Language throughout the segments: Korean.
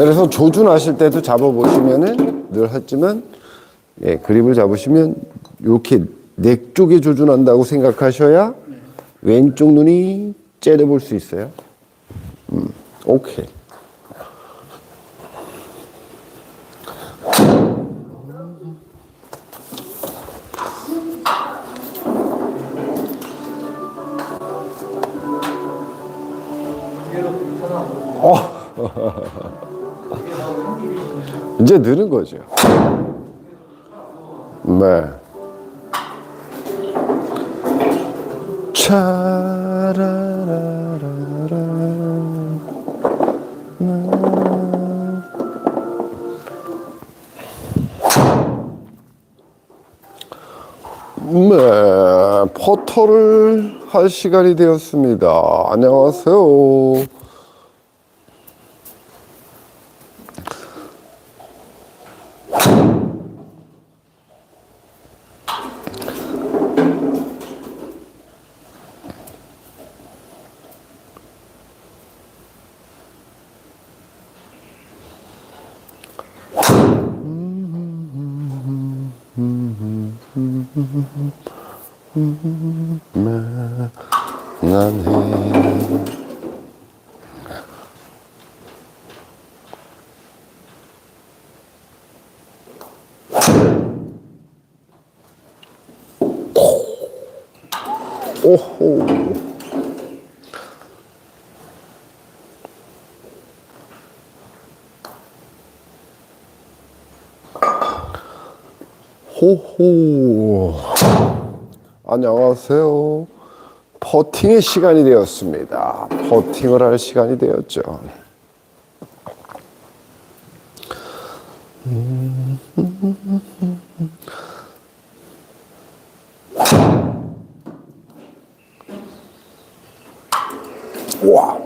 그래서 조준하실 때도 잡아보시면은 늘 했지만 예, 그립을 잡으시면 이렇게 내 쪽에 조준한다고 생각하셔야 왼쪽 눈이 째려볼 수 있어요. 음, 오케이. 이제 느는 거죠. 네. 차라라라라. 네, 포터를 할 시간이 되었습니다. 안녕하세요. 오호 호호 안녕하세요. 퍼팅의 시간이 되었습니다. 퍼팅을 할 시간이 되었죠. 와.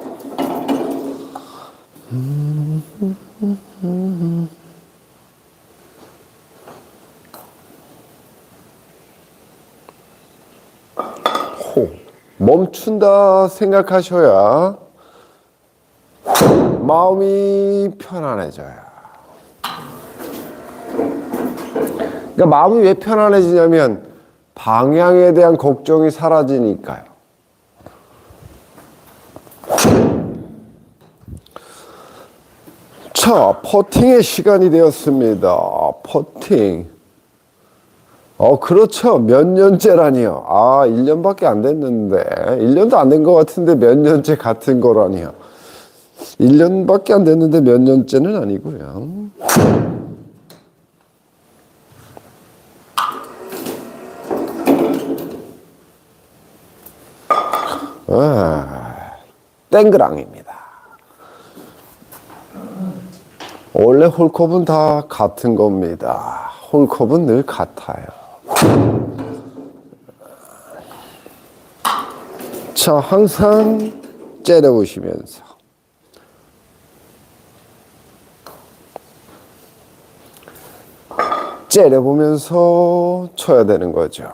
멈춘다 생각하셔야 마음이 편안해져요. 그러니까 마음이 왜 편안해지냐면 방향에 대한 걱정이 사라지니까요. 자, 퍼팅의 시간이 되었습니다. 퍼팅. 어, 그렇죠. 몇 년째라니요. 아, 1년밖에 안 됐는데. 1년도 안 된 것 같은데 몇 년째 같은 거라니요. 1년밖에 안 됐는데 몇 년째는 아니고요. 아, 땡그랑입니다. 원래 홀컵은 다 같은 겁니다. 홀컵은 늘 같아요. 자, 항상 째려보시면서. 째려보면서 쳐야 되는 거죠.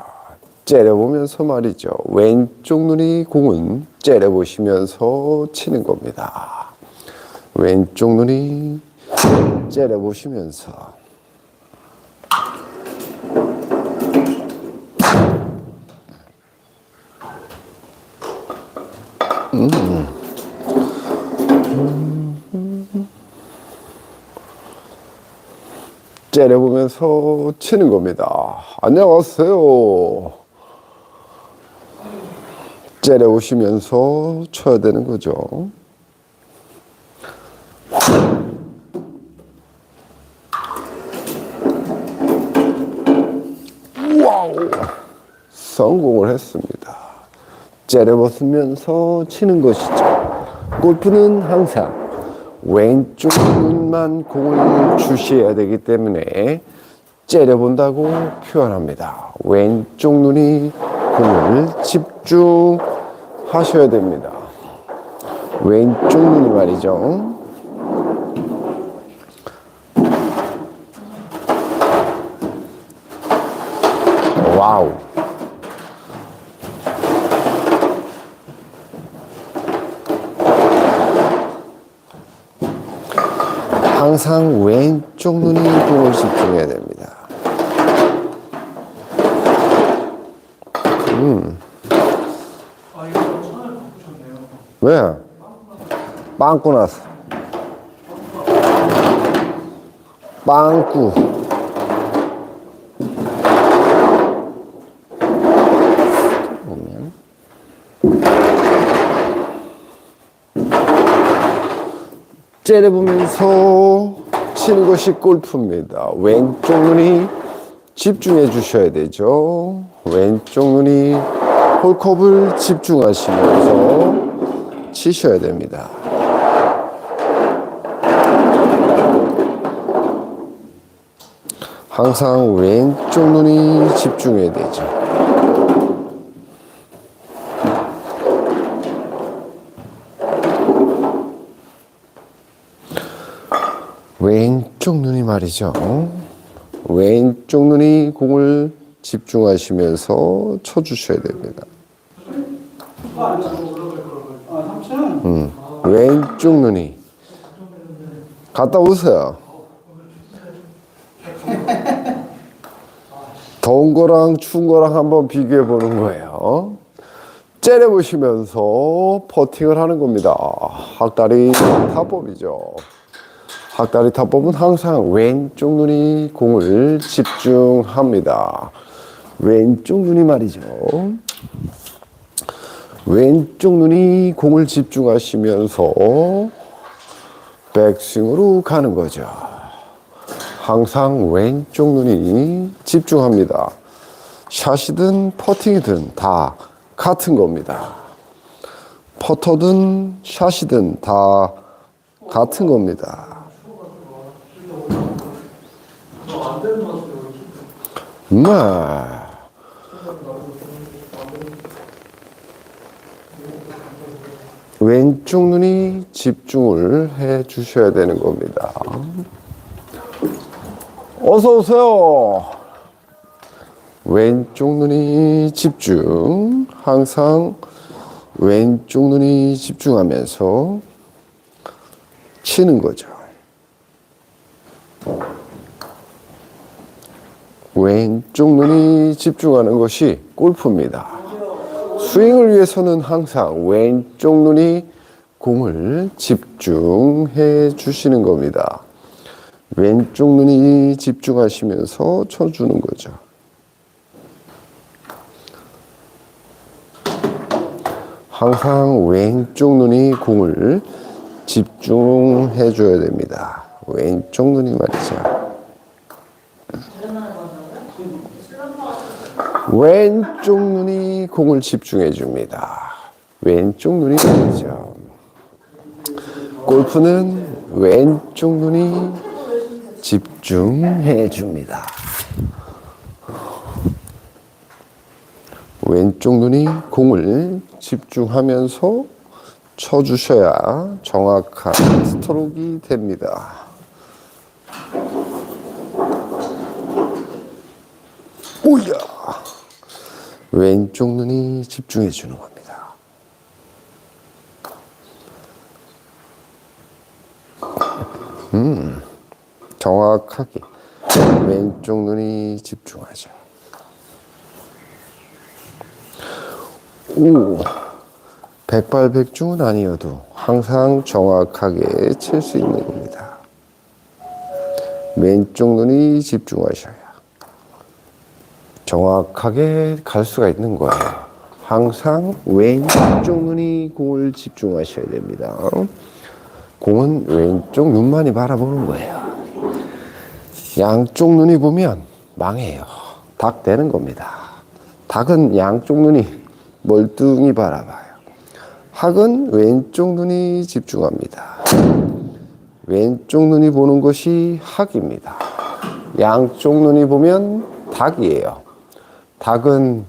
째려보면서 말이죠. 왼쪽 눈이 공은 째려보시면서 치는 겁니다. 왼쪽 눈이 째려보시면서. 째려보면서 치는 겁니다. 안녕하세요. 째려보시면서 쳐야 되는 거죠. 와우! 성공을 했습니다. 째려보시면서 치는 것이죠. 골프는 항상 왼쪽 눈만 공을 주시해야 되기 때문에 째려본다고 표현합니다. 왼쪽 눈이 공을 집중하셔야 됩니다. 왼쪽 눈이 말이죠. 와우. 항상 왼쪽 눈이 공을 집중해야 됩니다. 아 천을 바꾸셨네요. 왜? 빵꾸 났어. 빵꾸. 째려보면서 치는 것이 골프입니다. 왼쪽 눈이 집중해 주셔야 되죠. 왼쪽 눈이 홀컵을 집중하시면서 치셔야 됩니다. 항상 왼쪽 눈이 집중해야 되죠. 왼쪽 눈이 말이죠. 왼쪽 눈이 공을 집중하시면서 쳐주셔야 됩니다. 아. 음, 왼쪽 눈이 갔다 오세요. 더운 거랑 추운 거랑 한번 비교해 보는 거예요. 째려보시면서 퍼팅을 하는 겁니다. 학다리 타법이죠. 학다리 타법은 항상 왼쪽 눈이 공을 집중합니다. 왼쪽 눈이 말이죠. 왼쪽 눈이 공을 집중하시면서 백스윙으로 가는 거죠. 항상 왼쪽 눈이 집중합니다. 샷이든 퍼팅이든 다 같은 겁니다. 퍼터든 샷이든 다 같은 겁니다. 네. 왼쪽 눈이 집중을 해 주셔야 되는 겁니다. 어서 오세요. 왼쪽 눈이 집중. 항상 왼쪽 눈이 집중하면서 치는 거죠. 왼쪽 눈이 집중하는 것이 골프입니다. 스윙을 위해서는 항상 왼쪽 눈이 공을 집중해 주시는 겁니다. 왼쪽 눈이 집중하시면서 쳐주는 거죠. 항상 왼쪽 눈이 공을 집중해 줘야 됩니다. 왼쪽 눈이 말이죠. 왼쪽 눈이 공을 집중해 줍니다. 왼쪽 눈이 말이죠. 골프는 왼쪽 눈이 집중해 줍니다. 왼쪽 눈이 공을 집중하면서 쳐주셔야 정확한 스트로크가 됩니다. 오야! 왼쪽 눈이 집중해 주는 겁니다. 음, 정확하게 왼쪽 눈이 집중하죠. 오, 백발백중은 아니어도 항상 정확하게 칠 수 있는 겁니다. 왼쪽 눈이 집중하셔야 정확하게 갈 수가 있는 거예요. 항상 왼쪽 눈이 공을 집중하셔야 됩니다. 공은 왼쪽 눈만이 바라보는 거예요. 양쪽 눈이 보면 망해요. 닭 되는 겁니다. 닭은 양쪽 눈이 멀뚱히 바라봐요. 학은 왼쪽 눈이 집중합니다. 왼쪽 눈이 보는 것이 학입니다. 양쪽 눈이 보면 닭이에요. 닭은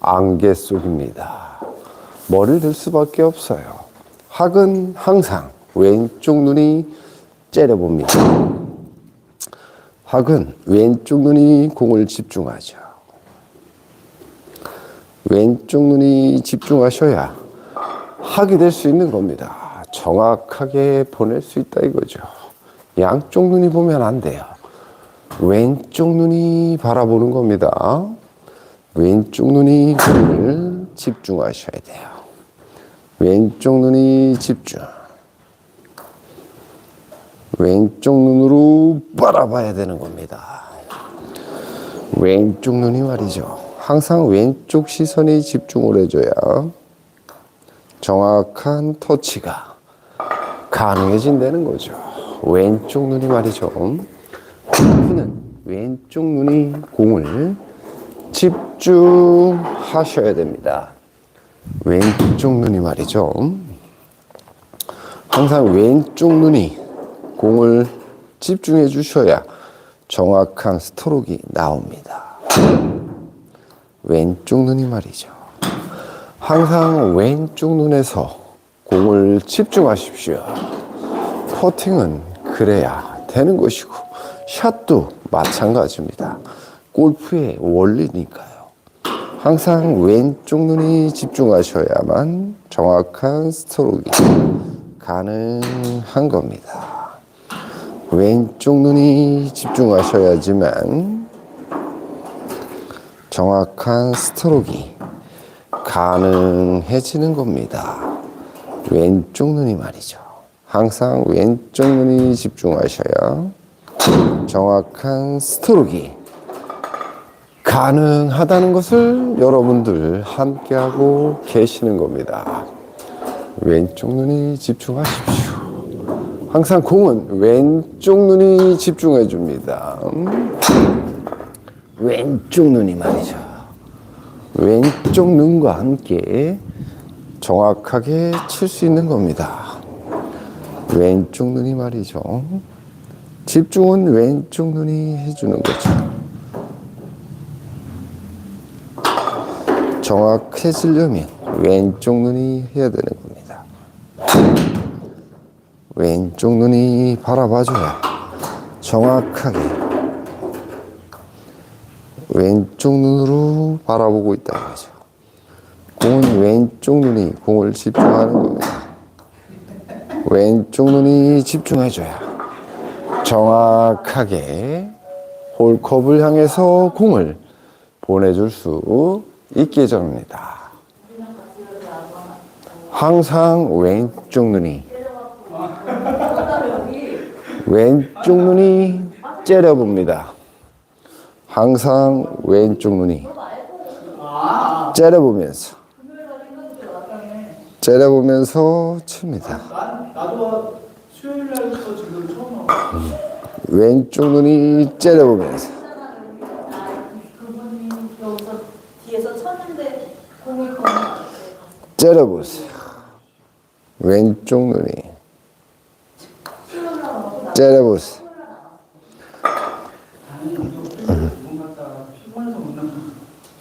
안개 속입니다. 머리를 들 수밖에 없어요. 학은 항상 왼쪽 눈이 째려봅니다. 학은 왼쪽 눈이 공을 집중하죠. 왼쪽 눈이 집중하셔야 학이 될 수 있는 겁니다. 정확하게 보낼 수 있다 이거죠. 양쪽 눈이 보면 안 돼요. 왼쪽 눈이 바라보는 겁니다. 왼쪽 눈이 공을 집중하셔야 돼요. 왼쪽 눈이 집중. 왼쪽 눈으로 바라봐야 되는 겁니다. 왼쪽 눈이 말이죠. 항상 왼쪽 시선이 집중을 해줘야 정확한 터치가 가능해진다는 거죠. 왼쪽 눈이 말이죠. 골프는 왼쪽 눈이 공을 집중하셔야 됩니다. 왼쪽 눈이 말이죠. 항상 왼쪽 눈이 공을 집중해 주셔야 정확한 스트로크가 나옵니다. 왼쪽 눈이 말이죠. 항상 왼쪽 눈에서 공을 집중하십시오. 퍼팅은 그래야 되는 것이고, 샷도 마찬가지입니다. 골프의 원리니까요. 항상 왼쪽 눈이 집중하셔야만 정확한 스트로크 가능한 겁니다. 왼쪽 눈이 집중하셔야지만 정확한 스트로크 가능해지는 겁니다. 왼쪽 눈이 말이죠. 항상 왼쪽 눈이 집중하셔야 정확한 스트로크 가능하다는 것을 여러분들 함께하고 계시는 겁니다. 왼쪽 눈이 집중하십시오. 항상 공은 왼쪽 눈이 집중해 줍니다. 왼쪽 눈이 말이죠. 왼쪽 눈과 함께 정확하게 칠 수 있는 겁니다. 왼쪽 눈이 말이죠. 집중은 왼쪽 눈이 해주는 거죠. 정확해지려면 왼쪽 눈이 해야 되는 겁니다. 왼쪽 눈이 바라봐줘야 정확하게 왼쪽 눈으로 바라보고 있다는 거죠. 공은 왼쪽 눈이 공을 집중하는 겁니다. 왼쪽 눈이 집중해줘야 정확하게 홀컵을 향해서 공을 보내줄 수 있게 접니다. 항상 왼쪽 눈이 왼쪽 눈이 째려봅니다. 항상 왼쪽 눈이 째려보면서 째려보면서 칩니다. 난 나도 수요일 날부터 지금 처음 와. 왼쪽 눈이 째려보면서 그분이 여기서 뒤에서 쳤는데 공을 거는 째려보세요. 왼쪽 눈이 째려보세요. 아니 문 갔다 피곤해서 못 나가.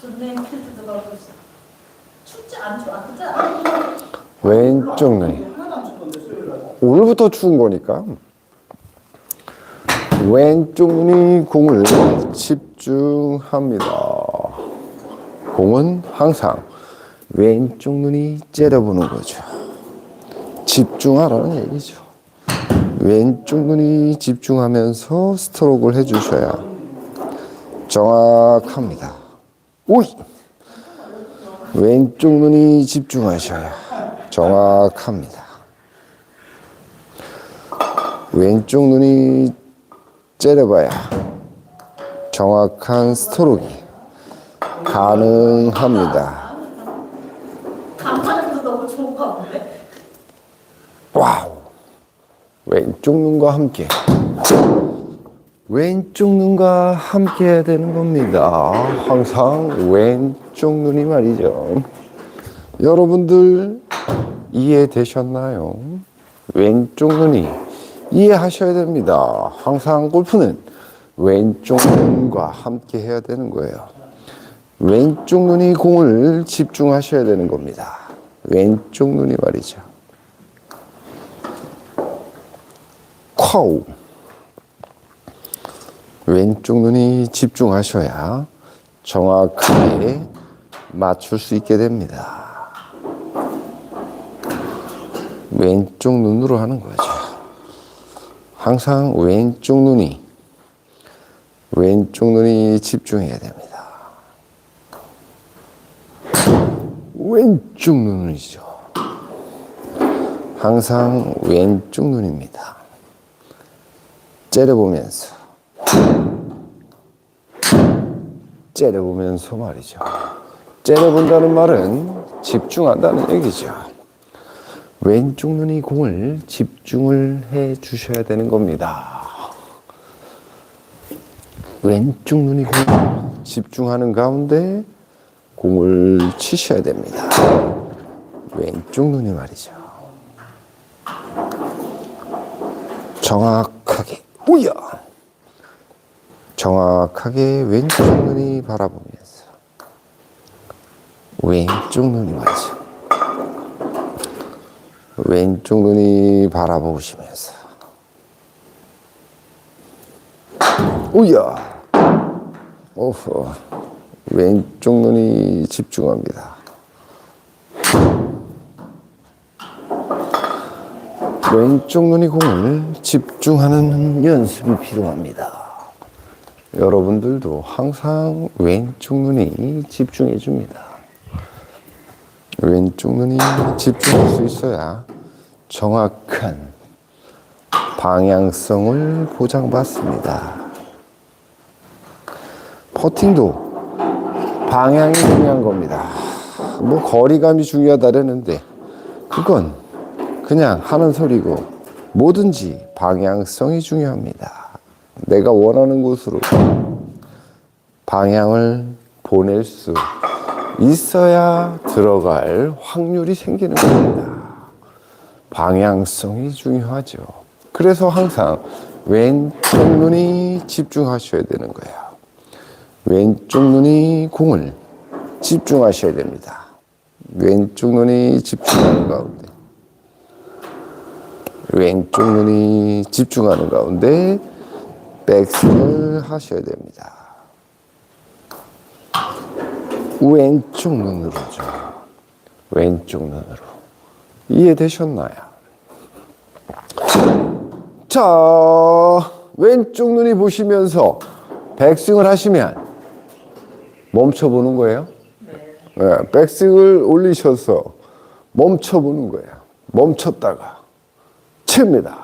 좋네 필드도 가고 있어 춥지 않죠? 아 그치 않아? 왼쪽 눈이 오늘부터 추운 거니까 왼쪽 눈이 공을 집중합니다. 공은 항상 왼쪽 눈이 째려보는 거죠. 집중하라는 얘기죠. 왼쪽 눈이 집중하면서 스트로크를 해주셔야 정확합니다. 오이! 왼쪽 눈이 집중하셔야 정확합니다. 왼쪽 눈이 째려봐야 정확한 스트로크 가능합니다. 간판도 너무 좋은 거 같은데? 와우. 왼쪽 눈과 함께. 왼쪽 눈과 함께 해야 되는 겁니다. 항상 왼쪽 눈이 말이죠. 여러분들 이해되셨나요? 왼쪽 눈이 이해하셔야 됩니다. 항상 골프는 왼쪽 눈과 함께 해야 되는 거예요. 왼쪽 눈이 공을 집중하셔야 되는 겁니다. 왼쪽 눈이 말이죠. 콰우. 왼쪽 눈이 집중하셔야 정확하게 맞출 수 있게 됩니다. 왼쪽 눈으로 하는 거죠. 항상 왼쪽 눈이 왼쪽 눈이 집중해야 됩니다. 왼쪽 눈이죠. 항상 왼쪽 눈입니다. 째려보면서 째려보면서 말이죠. 째려본다는 말은 집중한다는 얘기죠. 왼쪽 눈이 공을 집중을 해 주셔야 되는 겁니다. 왼쪽 눈이 공을 집중하는 가운데 공을 치셔야 됩니다. 왼쪽 눈이 말이죠. 정확하게, 우야! 정확하게 왼쪽 눈이 바라보면서 왼쪽 눈이 말이죠. 왼쪽 눈이 바라보시면서 우야! 오호. 왼쪽 눈이 집중합니다. 왼쪽 눈이 공을 집중하는 연습이 필요합니다. 여러분들도 항상 왼쪽 눈이 집중해 줍니다. 왼쪽 눈이 집중할 수 있어야 정확한 방향성을 보장받습니다. 퍼팅도 방향이 중요한 겁니다. 뭐 거리감이 중요하다라는데 그건 그냥 하는 소리고 뭐든지 방향성이 중요합니다. 내가 원하는 곳으로 방향을 보낼 수 있어야 들어갈 확률이 생기는 겁니다. 방향성이 중요하죠. 그래서 항상 왼쪽 눈이 집중하셔야 되는 거예요. 왼쪽 눈이 공을 집중하셔야 됩니다. 왼쪽 눈이 집중하는 가운데 왼쪽 눈이 집중하는 가운데 백스윙을 하셔야 됩니다. 왼쪽 눈으로죠. 왼쪽 눈으로. 이해되셨나요? 자, 왼쪽 눈이 보시면서 백스윙을 하시면 멈춰보는 거예요. 네, 백스윙을 올리셔서 멈춰보는 거예요. 멈췄다가 칩니다.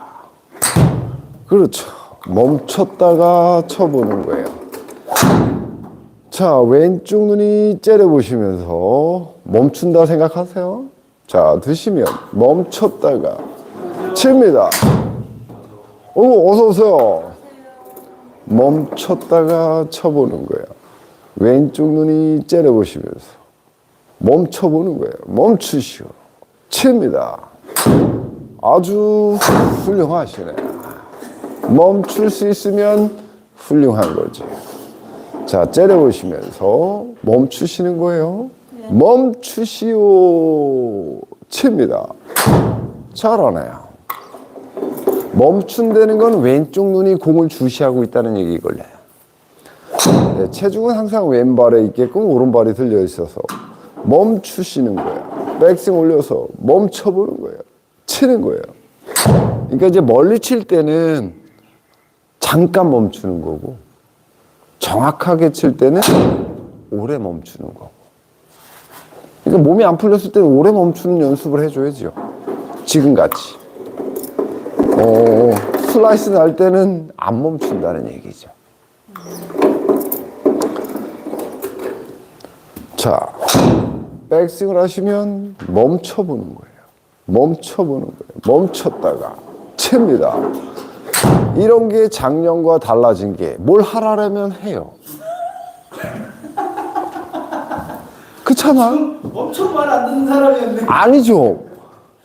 그렇죠. 멈췄다가 쳐보는 거예요. 자, 왼쪽 눈이 째려보시면서 멈춘다 생각하세요. 자, 드시면 멈췄다가 칩니다. 오, 어서오세요. 멈췄다가 쳐보는 거예요. 왼쪽 눈이 째려보시면서 멈춰보는 거예요. 멈추시오. 칩니다. 아주 훌륭하시네. 멈출 수 있으면 훌륭한 거지. 자, 째려보시면서 멈추시는 거예요. 멈추시오. 칩니다. 잘하네요. 멈춘다는 건 왼쪽 눈이 공을 주시하고 있다는 얘기걸래요. 네, 체중은 항상 왼발에 있게끔 오른발이 들려 있어서 멈추시는 거예요. 백스윙 올려서 멈춰보는 거예요. 치는 거예요. 그러니까 이제 멀리 칠 때는 잠깐 멈추는 거고 정확하게 칠 때는 오래 멈추는 거고. 그러니까 몸이 안 풀렸을 때는 오래 멈추는 연습을 해줘야죠. 지금 같이. 어, 슬라이스 날 때는 안 멈춘다는 얘기죠. 자, 백스윙을 하시면 멈춰보는 거예요. 멈춰보는 거예요. 멈췄다가 칩니다. 이런 게 작년과 달라진 게 뭘 하라면 해요. 그렇잖아. 엄청 말 안 듣는 사람이었네. 아니죠.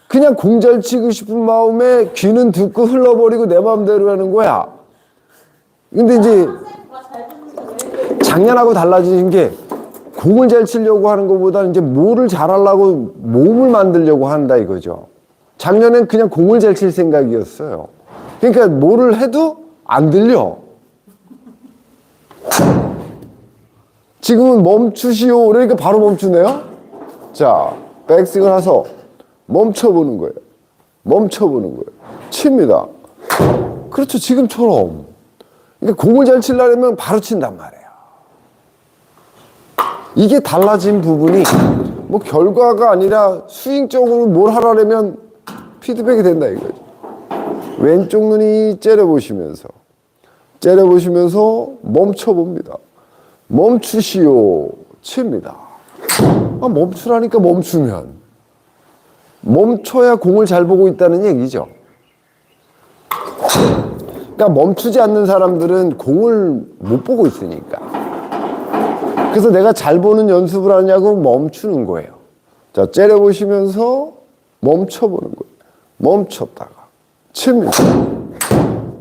그냥 공잘 치고 싶은 마음에 귀는 듣고 흘러버리고 내 마음대로 하는 거야. 근데 이제 작년하고 달라진 게 공을 잘 치려고 하는 것보다는 이제 뭐를 잘하려고 몸을 만들려고 한다 이거죠. 작년엔 그냥 공을 잘 칠 생각이었어요. 그러니까 뭐를 해도 안 들려. 지금은 멈추시오. 그러니까 바로 멈추네요. 자, 백스윙을 해서 멈춰보는 거예요. 멈춰보는 거예요. 칩니다. 그렇죠. 지금처럼. 그러니까 공을 잘 치려면 바로 친단 말이에요. 이게 달라진 부분이 뭐 결과가 아니라 스윙적으로 뭘 하라면 피드백이 된다 이거죠. 왼쪽 눈이 째려보시면서 째려보시면서 멈춰봅니다. 멈추시오. 칩니다. 아, 멈추라니까 멈추면 멈춰야 공을 잘 보고 있다는 얘기죠. 그러니까 멈추지 않는 사람들은 공을 못 보고 있으니까. 그래서 내가 잘 보는 연습을 하냐고 멈추는 거예요. 자, 째려보시면서 멈춰보는 거예요. 멈췄다가 칩니다.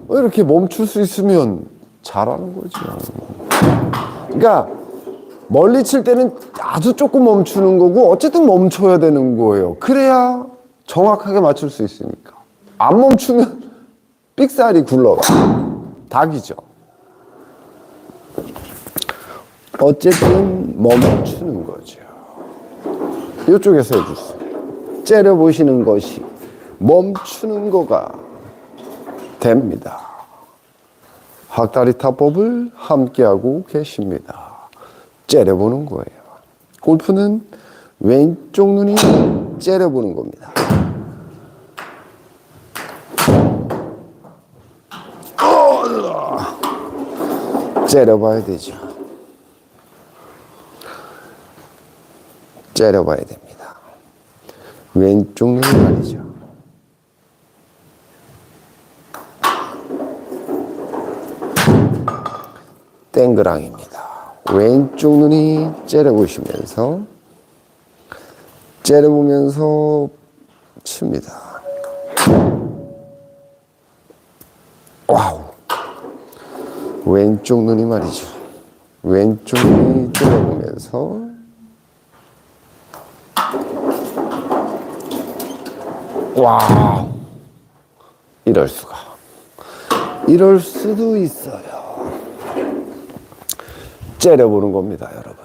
어, 이렇게 멈출 수 있으면 잘하는 거죠. 그러니까 멀리 칠 때는 아주 조금 멈추는 거고 어쨌든 멈춰야 되는 거예요. 그래야 정확하게 맞출 수 있으니까. 안 멈추면 삑살이 굴러가. 닭이죠. 어쨌든 멈추는 거죠. 이쪽에서 해주세요. 째려보시는 것이 멈추는 거가 됩니다. 학다리 타법을 함께하고 계십니다. 째려보는 거예요. 골프는 왼쪽 눈이 째려보는 겁니다. 째려봐야 되죠. 째려봐야 됩니다. 왼쪽 눈이 말이죠. 땡그랑입니다. 왼쪽 눈이 째려보시면서 째려보면서 칩니다. 와우. 왼쪽 눈이 말이죠. 왼쪽 눈이 째려보면서 와우. 이럴 수가. 이럴 수도 있어요. 째려보는 겁니다, 여러분.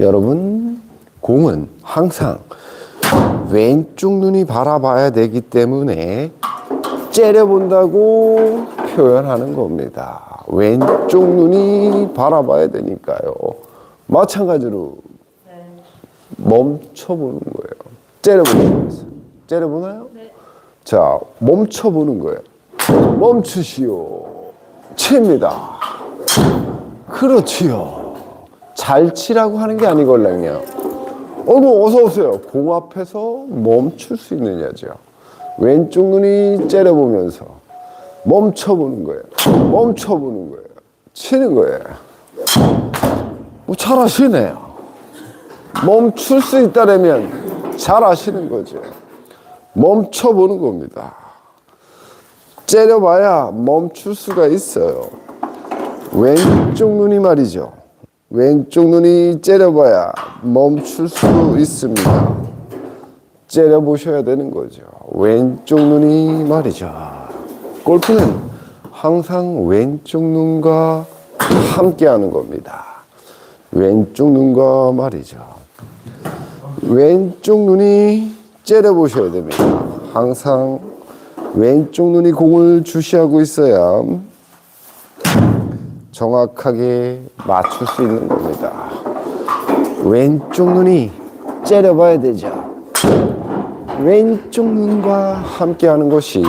여러분, 공은 항상 왼쪽 눈이 바라봐야 되기 때문에 째려본다고 표현하는 겁니다. 왼쪽 눈이 바라봐야 되니까요. 마찬가지로 네. 멈춰보는 거예요. 째려보시면서. 째려보나요? 네. 자, 멈춰보는 거예요. 멈추시오. 칩니다. 그렇지요. 잘 치라고 하는 게 아니걸랑요. 어이구, 어서 오세요. 공 앞에서 멈출 수 있느냐죠. 왼쪽 눈이 째려보면서 멈춰보는 거예요. 멈춰보는 거예요. 치는 거예요. 뭐 잘하시네요. 멈출 수 있다면 잘하시는 거죠. 멈춰보는 겁니다. 째려봐야 멈출 수가 있어요. 왼쪽 눈이 말이죠. 왼쪽 눈이 째려봐야 멈출 수 있습니다. 째려보셔야 되는 거죠. 왼쪽 눈이 말이죠. 골프는 항상 왼쪽 눈과 함께 하는 겁니다. 왼쪽 눈과 말이죠. 왼쪽 눈이 째려보셔야 됩니다. 항상 왼쪽 눈이 공을 주시하고 있어야 정확하게 맞출 수 있는 겁니다. 왼쪽 눈이 째려봐야 되죠. 왼쪽 눈과 함께 하는 것이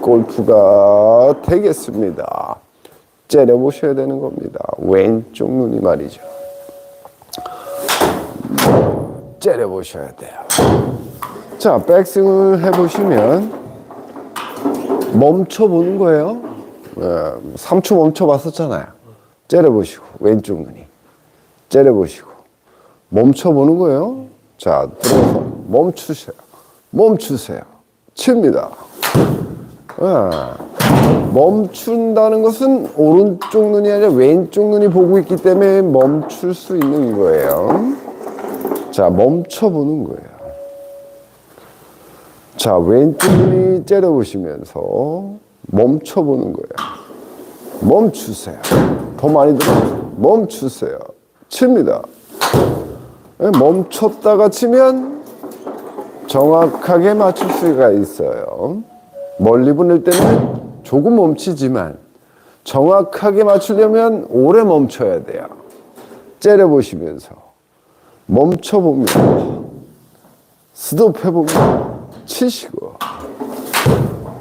골프가 되겠습니다. 째려보셔야 되는 겁니다. 왼쪽 눈이 말이죠. 째려보셔야 돼요. 자, 백스윙을 해보시면 멈춰보는 거예요. 어, 3초 멈춰봤었잖아요. 째려보시고, 왼쪽 눈이. 째려보시고, 멈춰보는 거예요. 자, 들어서 멈추세요. 멈추세요. 칩니다. 예. 멈춘다는 것은 오른쪽 눈이 아니라 왼쪽 눈이 보고 있기 때문에 멈출 수 있는 거예요. 자, 멈춰보는 거예요. 자, 왼쪽 눈이 째려보시면서 멈춰보는 거예요. 멈추세요. 더 많이 들어주세요. 멈추세요. 칩니다. 예, 멈췄다가 치면 정확하게 맞출 수가 있어요. 멀리 보낼 때는 조금 멈추지만 정확하게 맞추려면 오래 멈춰야 돼요. 째려보시면서 멈춰봅니다. 스톱해봅니다. 치시고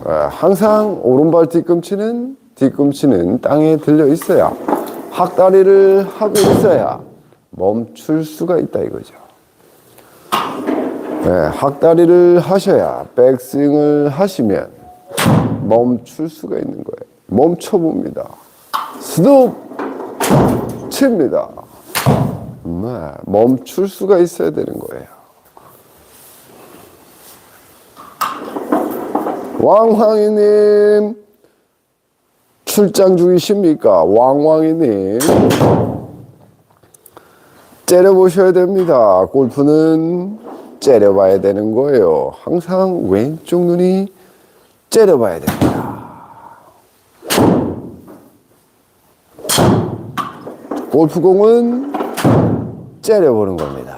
아, 항상 오른발 뒤꿈치는 뒤꿈치는 땅에 들려 있어야 학다리를 하고 있어야 멈출 수가 있다 이거죠. 네, 학다리를 하셔야 백스윙을 하시면 멈출 수가 있는 거예요. 멈춰봅니다. 스톱 칩니다. 네, 멈출 수가 있어야 되는 거예요. 왕황이님 출장 중이십니까? 왕왕이님 째려보셔야 됩니다. 골프는 째려봐야 되는 거예요. 항상 왼쪽 눈이 째려봐야 됩니다. 골프공은 째려보는 겁니다.